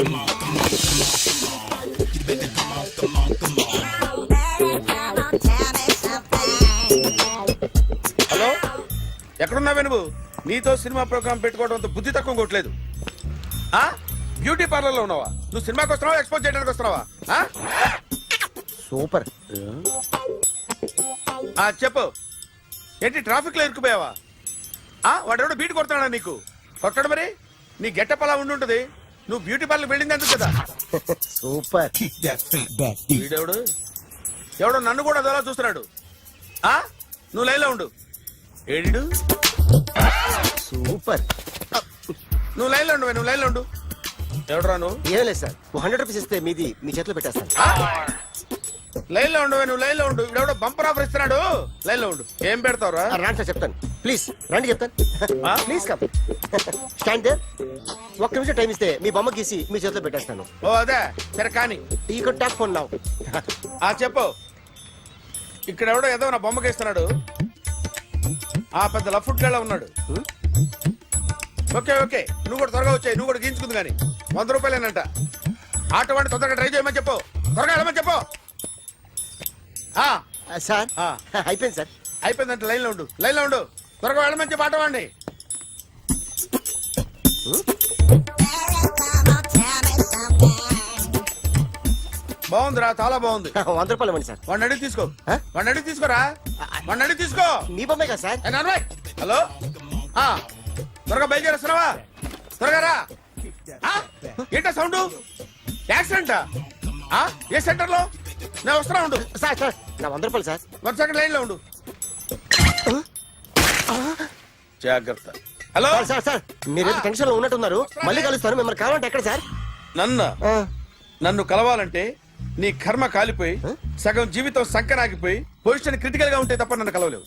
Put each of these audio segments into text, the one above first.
Hello? ఎక్కడున్నావే నువ్వు? నీతో cinema programme పెట్టుకోవడంతో బుద్ధి తక్కువ కొట్టలేదు. ఆ? బ్యూటీ పార్లర్లో ఉన్నావా? నువ్వు సినిమాకి వస్తున్నావా? ఎక్స్పోజ్ చేయడానికి వస్తున్నావా? ఆ? సూపర్. ఆ, చెప్పు. ఏంటి ట్రాఫిక్లో ఇరుక్కుపోయావా వాడెవడో బీట్ కొడతాడా నీకు? కొట్టడు మరి? నీ గెట్టప్ అలా ఉండి ఉంటుంది నువ్వు బ్యూటీ పార్లర్ వెళ్ళింది ఎందుకు కదా? సూపర్. వీడెవడు? ఎవడో నన్ను కూడా అదోలా చూస్తున్నాడు. ఆ? నువ్వు లైన్లో ఉండు. ఏడు సూపర్. నువ్వు లైన్లో ఉండు నువ్వు లైన్లో ఉండు. ఎవడరా నువ్వు? ఏం లేదు సార్. హండ్రెడ్ రూపీస్ ఇస్తే మీది మీ చేతిలో పెట్టేస్తాను. లైన్లో ఉండు నువ్వు లైన్లో ఉండు ఇవిడెవడో బంపర్ ఆఫర్ ఇస్తున్నాడు. లైన్లో ఉండు. ఏం పెడతావురా? రాండి సార్ చెప్తాను. ప్లీజ్ రండి చెప్తాను? Please come. స్టాండ్ దేర్ ఒక్క నిమిషం టైం ఇస్తే మీ బొమ్మ గీసి మీ చేతిలో పెట్టేస్తాను. ఓ అదే. సరే కానీ. ఈ టాక్ ఫోన్ నౌ ఆ చెప్పు. ఇక్కడ ఎవడో ఏదో నా బొమ్మకి ఇస్తున్నాడు. ఆ పెద్ద లఫుట్ గళ్ళ ఉన్నాడు. Okay okay. నువ్వు కూడా త్వరగా వచ్చాయి. నువ్వు కూడా గీంచుకుంది కానీ. వంద రూపాయలేనంట. ఆటో వాడిని తొందరగా ట్రై చేయమని చెప్పు. త్వరగా వెళ్ళమని చెప్పు. సార్. ఆ. అయిపోయింది సార్. అయిపోయిందంట లైన్లో ఉండు. లైన్లో ఉండు. త్వరగా వెళ్ళమని చెప్పు ఆటో వాడిని బాగుందిరా చాలా బాగుంది. వంద రూపాయలు ఇవ్వండి సార్. వాడిని అడిగి తీసుకో. ఆ? వాడిని అడిగి తీసుకోరా? వాడిని అడిగి తీసుకో. మీ బొమ్మే కదా సార్? ఏ నాన్నబాయ్, హలో? ఆ, త్వరగా బయలుదేరేస్తున్నావా? త్వరగా రా. ఆ, ఏంటా సౌండ్? యాక్సిడెంట్? ఏ సెంటర్లో నేను వస్తున్నా ఉండు. సార్ సార్ నా వంద రూపాయలు సార్. వన్ సెకండ్ లైన్లో ఉండు జాగ్రత్త. హలో? సార్ సార్ సార్ మీరు టెన్షన్లో ఉన్నట్టున్నారు. మళ్ళీ కలుస్తాను. మిమ్మల్ని కావాలంటే ఎక్కడ సార్? నన్ను? ఆ, నన్ను కలవాలంటే నీ కర్మ కాలిపోయి సగం జీవితం సంకనాగిపోయి పొజిషన్ క్రిటికల్గా ఉంటే తప్ప నన్ను కలవలేవు.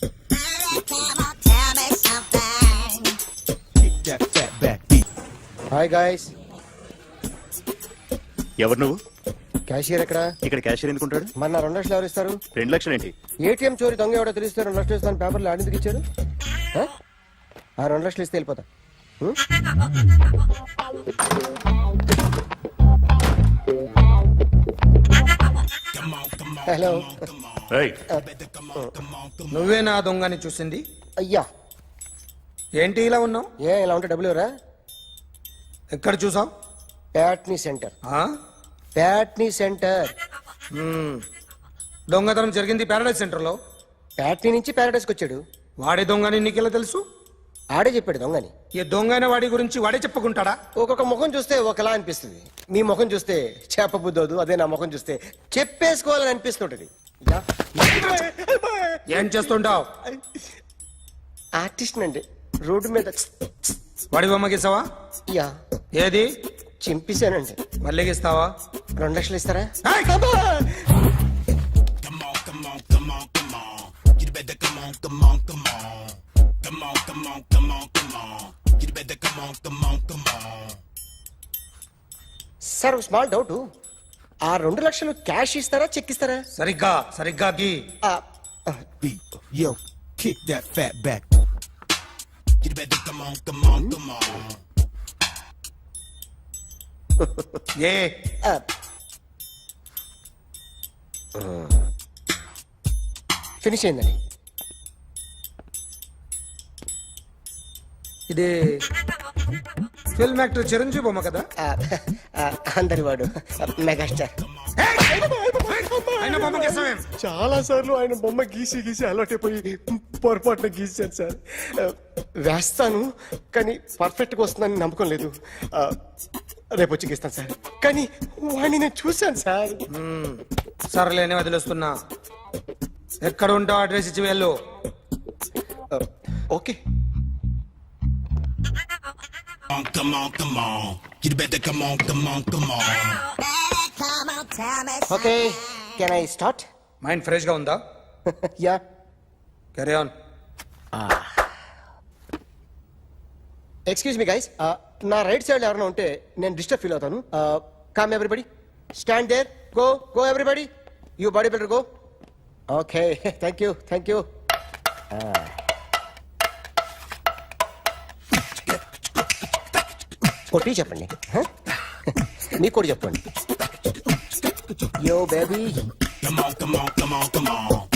హాయ్ గాయస్ ఎవరు నువ్వు? క్యాషియర్ ఎక్కడ? ఇక్కడ క్యాషియర్ ఎందుకుంటాడు? మన నా రెండు లక్షలు ఎవరు ఇస్తారు? రెండు లక్షలు ఏంటి? ఏటీఎం చోరీ దొంగ ఎవడో తెలిస్తే రెండు లక్షలు ఇస్తాను పేపర్లు ఆడిందుకు ఇచ్చారు? ఆ? ఆ రెండు లక్షలు ఇస్తే వెళ్ళిపోతా. ఉం? హలో. నువ్వే నా దొంగని చూసింది? అయ్యా. ఏంటి ఇలా ఉన్నావు? ఏ ఇలా ఉంటే డబ్బులు ఎవరా? ఎక్కడ చూసావు? ప్యాట్నీ సెంటర్. ప్యాట్నీ సెంటర్. దొంగతనం జరిగింది పారాడైజ్ సెంటర్లో ప్యాట్నీ నుంచి ప్యారడైస్కి వచ్చాడు. వాడే దొంగని నీకెలా తెలుసు? ఆడే చెప్పాడు దొంగని. ఈ దొంగైన వాడి గురించి వాడే చెప్పుకుంటాడా? ఒక్కొక్క ముఖం చూస్తే ఒకలా అనిపిస్తుంది. మీ ముఖం చూస్తే చేప బుద్ధోదు అదే నా ముఖం చూస్తే చెప్పేసుకోవాలని అనిపిస్తుంటది. ఏం చేస్తుంటావు? ఆర్టిస్ట్ అండి రోడ్డు మీద వాడి బొమ్మ గీసావా? యా. ఏది? చింపేశానండి. మళ్ళీ గీస్తావా? రెండు లక్షలు ఇస్తారా! సార్ స్మాల్ డౌట్ ఆ రెండు లక్షలు క్యాష్ ఇస్తారా చెక్ ఇస్తారా సరిగ్గా సరిగ్గా గీ ఆ, ఆ, Yo, kick that fat back. You better come on, come on, come on. ఏ. ఫినిష్ అయిందండి ఇది ఫిల్మ్ యాక్టర్ చిరంజీవి బొమ్మ కదా? అందరి వాడు మెగాస్టార్. ఆయన బొమ్మ గీసావేం? చాలా సార్లు ఆయన బొమ్మ గీసి గీసి అలవాటైపోయి పొరపాటున గీసాను సార్. వేస్తాను కానీ పర్ఫెక్ట్గా వస్తుందని నమ్మకం లేదు. రేపు వచ్చి గీస్తాను సార్. కానీ వాడిని నేను చూశాను సార్. సర్లేని వదిలేస్తున్నా. ఎక్కడ ఉంటావు అడ్రస్ ఇచ్చి వెళ్ళు. Okay. Come on, come on, come on. You better come on, come on, come on. Okay. Can I start mind ఫ్రెష్గా ఉందా? Yeah carry on excuse me guys నా రైట్ సైడ్ ఎవరైనా ఉంటే నేను డిస్టర్బ్ ఫీల్ అవుతాను. Calm everybody stand there go go everybody you body builder go okay thank you thank you కొట్టి చెప్పండి మీకు కూడా చెప్పండి yo baby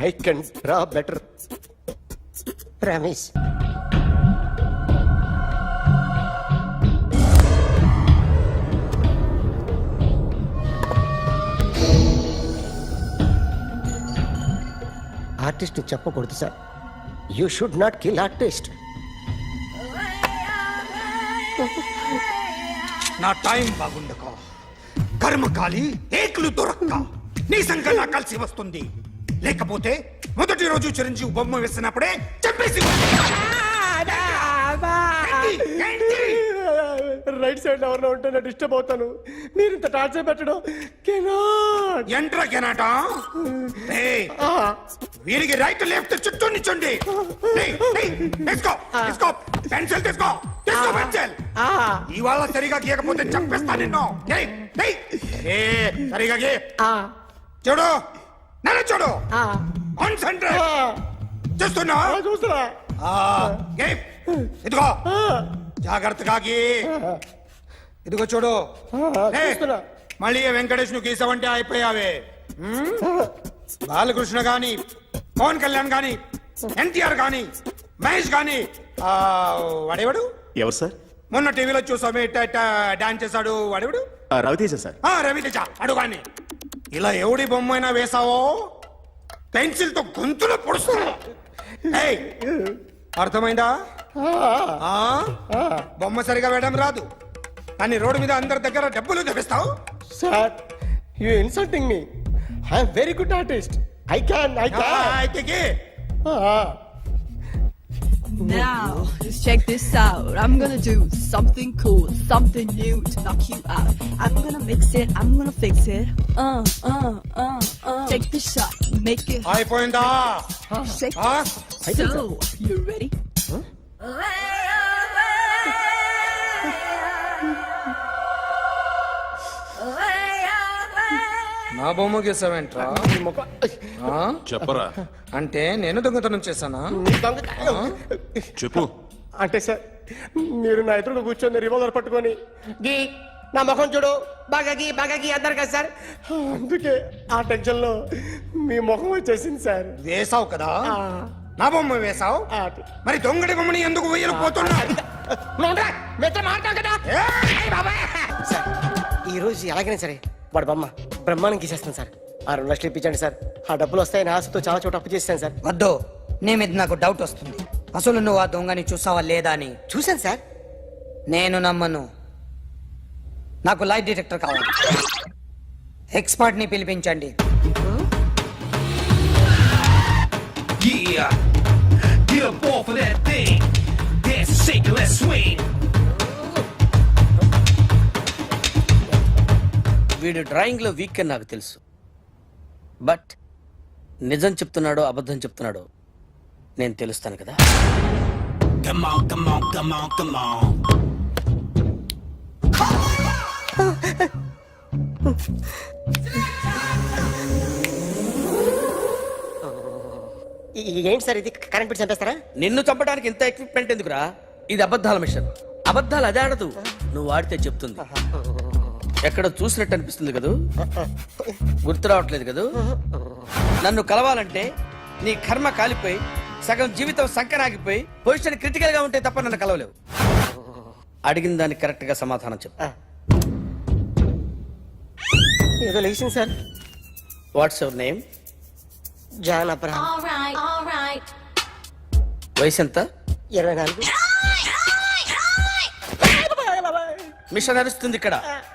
I can draw better promise artist చెప్పకూడదు sir you should not kill artist నా time బాగుండకో. కర్మకాలి ఏకులు దొరక్క. నీ సంఖ్య నాకు కలిసి వస్తుంది. లేకపోతే మొదటి రోజు చిరంజీవి బొమ్మ వేసినప్పుడే? ఏంటి? రైట్ సైడ్ ఎవరిలో ఉంటే నేను డిస్టర్బ్ అవుతాను మీరు ఇంత టార్చర్ పెట్టడం కెనాట్. ఎంట్రా కెనాట? వీరికి రైట్ లెఫ్ట్ చుట్టూ నిచ్చండి తీసుకో తీసుకో. పెన్సిల్ తీసుకో తీసుకో పెన్సిల్ ఇవాళ సరిగా గీయకపోతే చంపేస్తా నిన్ను. సరిగా గీ. చూడు నన్ను చూడు. కాన్సంట్రేట్ చూస్తున్నా? చూస్తున్నా. ఇదిగో. జాగ్రత్తగా ఇదిగో చూడు. మళ్ళీ వెంకటేష్ను గీసావంటే అయిపోయావే? బాలకృష్ణ గాని పవన్ కళ్యాణ్ గాని ఎన్టీఆర్ గాని మహేష్ గాని ఆ, వాడేవాడు? ఎవరు సార్? మొన్న టీవీలో చూసామే డాన్స్ చేశాడు వాడేవాడు? రవితేజ సార్. ఆ, రవితేజ అడుగాని ఇలా ఎవడి బొమ్మ అయినా వేసావో పెన్సిల్తో గొంతులో పొడుస్తా ఏయ్, అర్థమైందా? బొమ్మ సరిగా వేయడం రాదు. కానీ రోడ్డు మీద అందరి దగ్గర డబ్బులు తెప్పిస్తావు. Sir you insulting me I'm very good artist I can I can ghee. Now, just check this out. I'm gonna do something cool, something new to knock you out. I'm gonna mix it, I'm gonna fix it. Uh, uh, uh, uh. Take the shot, make it hot, అయిపోయిందా shake ఆ? it. So, you ready? నా బొమ్మ గీసావేంట్రా? ఆ? చెప్పరా? అంటే నేను దొంగతనం చేశానా? చెప్పు. అంటే సార్ మీరు నా ఎదురుగా కూర్చొని రివాల్వర్ పట్టుకొని గీ నా ముఖం చూడు. బాగా గీ బాగా గీ అన్నారు కదా సార్. అందుకే ఆ టెన్షన్లో మీ ముఖం వచ్చేసింది సార్. వేసావు కదా? నా బొమ్మ వేసావు ఆ, మరి దొంగడి బొమ్మని ఎందుకు వేయలు పోతున్నా? మీతో మాట్లాడు కదా? సార్ ఈ రోజు ఎలాగైనా సరే వాడు బొమ్మ. బ్రహ్మాండం గీసేస్తాను సార్. ఆ రెండు లక్షలు ఇప్పించండి సార్. ఆ డబ్బులు వస్తాయని ఆశతో చాలా చోట అప్పు చేస్తాను సార్. వద్దు. నీ మీద నాకు డౌట్ వస్తుంది. అసలు నువ్వు ఆ దొంగని చూసావా లేదా అని. చూశాను సార్. నేను నమ్మను. నాకు లైట్ డిటెక్టర్ కావాలి. ఎక్స్పర్ట్ని పిలిపించండి. Yeah, get up off of that thing. Dance and shake and let's swing. వీడు డ్రాయింగ్లో వీక్ అని నాకు తెలుసు. బట్ నిజం చెప్తున్నాడో అబద్ధం చెప్తున్నాడో నేను తెలుస్తాను కదా. ఏంటి సార్ ఇది? కరెంట్ బిల్ చంపేస్తారా? నిన్ను చంపడానికి ఇంత ఎక్విప్మెంట్ ఎందుకురా? ఇది అబద్ధాల మిషన్. అబద్ధాలు అదే ఆడదు. నువ్వు ఆడితే చెప్తుంది. ఎక్కడ చూసినట్టు అనిపిస్తుంది కదూ? గుర్తు రావట్లేదు కదూ? నన్ను కలవాలంటే నీ కర్మ కాలిపోయి సగం జీవితం సంకరాగిపోయి పొజిషన్ క్రిటికల్గా ఉంటే తప్ప నన్ను కలవలేవు. అడిగిన దానికి కరెక్ట్గా సమాధానం చెప్పు. ఏదో లేచింది sir. What's your name John Abraham. వయసు ఎంత ఇరవై నాలుగు. మిషన్ నడుస్తుంది ఇక్కడ.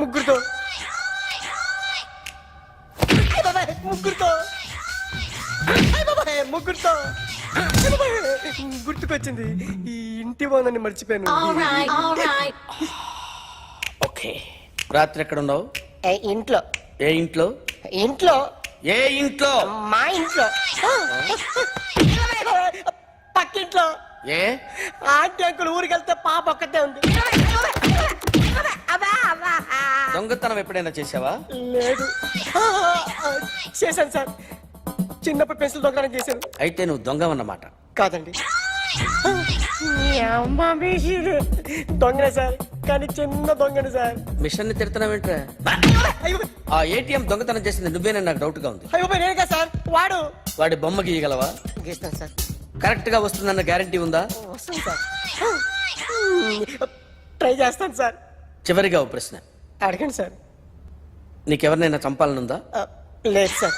ముగ్గురుతో. ముగ్గురుతో. ముగ్గురుతో. గుర్తుకొచ్చింది. ఈ ఇంటి బాగుందని మర్చిపోయాను. ఓకే. రాత్రి ఎక్కడ ఉన్నావు ఏ, ఇంట్లో. ఏ ఇంట్లో? ఇంట్లో. ఏ ఇంట్లో? మా ఇంట్లో. పక్కింట్లో. ఏ? ఆంటీ అంకుల్ ఊరికి వెళ్తే పాప ఒక్కతే ఉంది. దొంగతనం ఎప్పుడైనా చేసావా లేదు. చేశాను సార్. చిన్నప్పుడు పెన్సిల్ దొంగతనం చేశాను. అయితే నువ్వు దొంగవన్నమాట. కాదండి. ఈ అమ్మ మీషిడు. దొంగనే సార్. కానీ చిన్న దొంగని సార్. మిషన్ని తిడుతున్నావేంట్రా? అయ్యో. ఆ ఏటీఎం దొంగతనం చేసింది నువ్వేనని నాకు డౌట్గా ఉంది. అయ్యో నేను కదా సార్. వాడు. వాడి బొమ్మ గీయగలవా? గీస్తాను సార్. కరెక్ట్గా వస్తుందన్న గ్యారంటీ ఉందా? వస్తాను సార్. ట్రై చేస్తాను సార్. చివరిగా ఓ ప్రశ్న. అడగండి సార్. నీకెవరినైనా చంపాలనుందా? లేదు సార్.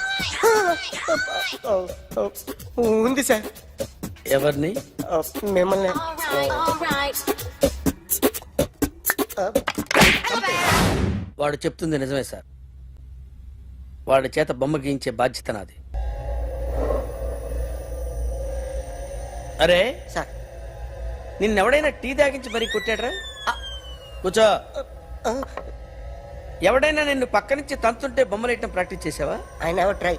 ఉంది సార్. ఎవరిని? మిమ్మల్ని. వాడు చెప్తుంది నిజమే సార్. వాడి చేత బొమ్మ గీయించే బాధ్యత నాది. అరే సార్. నిన్నెవడైనా టీ తాగించి మరీ కొట్టాడ్రా? కూర్చో. ఎవడైనా నిన్ను పక్క నుంచి తంతుంటే బొమ్మలేయటం ప్రాక్టీస్ చేసావా ఐ నెవర్ ట్రై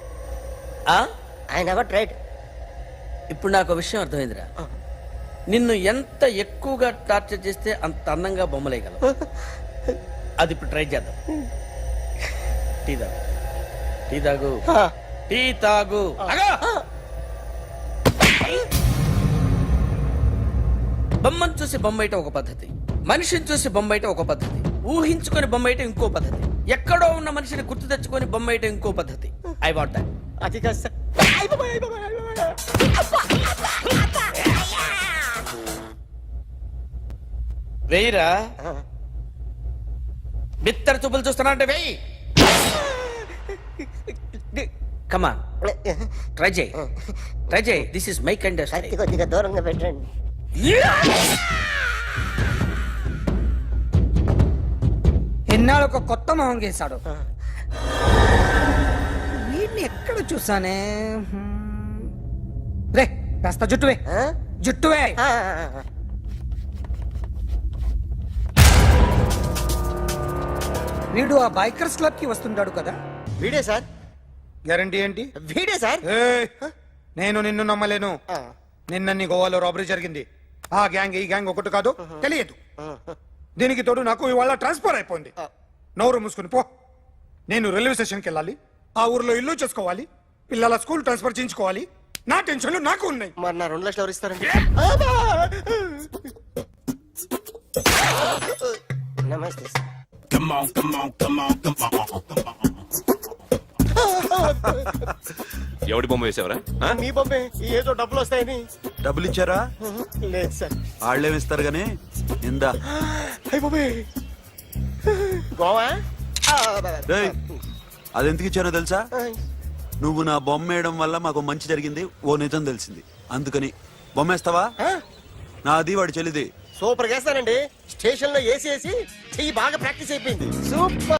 ఆ? ఐ నెవర్ ట్రైడ్ ఇప్పుడు నాకు ఒక విషయం అర్థమైందిరా. నిన్ను ఎంత ఎక్కువగా టార్చర్ చేస్తే అంత అందంగా బొమ్మలేయగలవు అది ఇప్పుడు ట్రై చేద్దాం. టీ తాగు. టీ తాగు. టీ తాగు! బొమ్మను చూసి బొమ్మయటం ఒక పద్ధతి. మనిషిని చూసి బొమ్మయటం ఒక పద్ధతి. ఊహించుకొని బొమ్మయటం ఇంకో పద్ధతి. ఎక్కడో ఉన్న మనిషిని గుర్తు తెచ్చుకొని బొమ్మయటం ఇంకో పద్ధతి. ఐ వాంట్ దట్ అది కాదు సార్. వెయ్యిరా బిత్తర చూపులు చూస్తున్నా అంటే వెయ్యి కమా ట్రై చేయి. ట్రై చేయి. దిస్ ఇస్ మై కైండ్ కత్తి కొద్దిగా దూరంగా పెట్టండి. ఎన్నాళ్ళు ఒక కొత్త మొహం గీశాడు. వీడిని ఎక్కడ చూసానే. రే కాస్త జుట్టువే? జుట్టువే. వీడు ఆ బైకర్స్ క్లబ్కి వస్తుంటాడు కదా? వీడే సార్. గ్యారంటీ ఏంటి? వీడే సార్. నేను నిన్ను నమ్మలేను. నిన్న నీ గోవాలో రాబరీ జరిగింది. ఆ గ్యాంగ్ ఈ గ్యాంగ్ ఒకటి కాదు తెలియదు. దీనికి తోడు నాకు ఇవాళ ట్రాన్స్ఫర్ అయిపోయింది. నోరు మూసుకుని పో. నేను రైల్వే స్టేషన్కి వెళ్ళాలి. ఆ ఊర్లో ఇల్లు చేసుకోవాలి. పిల్లల స్కూల్ ట్రాన్స్ఫర్ చేయించుకోవాలి. నా టెన్షన్లు నాకు ఉన్నాయి. మరి నా రెండు లక్షలు ఎవరు ఇస్తారండి? నమస్తే. ఎవడి బొమ్మ వేసావరా? మీ బొమ్మే. ఏదో డబ్బులు వస్తాయని. డబ్బులు ఇచ్చారా? లేదు సార్. వాళ్ళేమి ఇస్తారు గానీ. ఇందా అయ్య బాబే గోవా ఆ, రేయ్, అది ఎందుకు ఇచ్చానో తెలుసా నువ్వు నా బొమ్మ వేయడం వల్ల మాకు మంచి జరిగింది ఓ నిజం తెలిసింది. అందుకని బొమ్మ వేస్తావా ఆ, నాది వాడి చెల్లిది. సూపర్ చేస్తానండి. స్టేషన్లో ఏసీ వేసి చెయ్యి బాగా ప్రాక్టీస్ అయిపోయింది. సూపర్.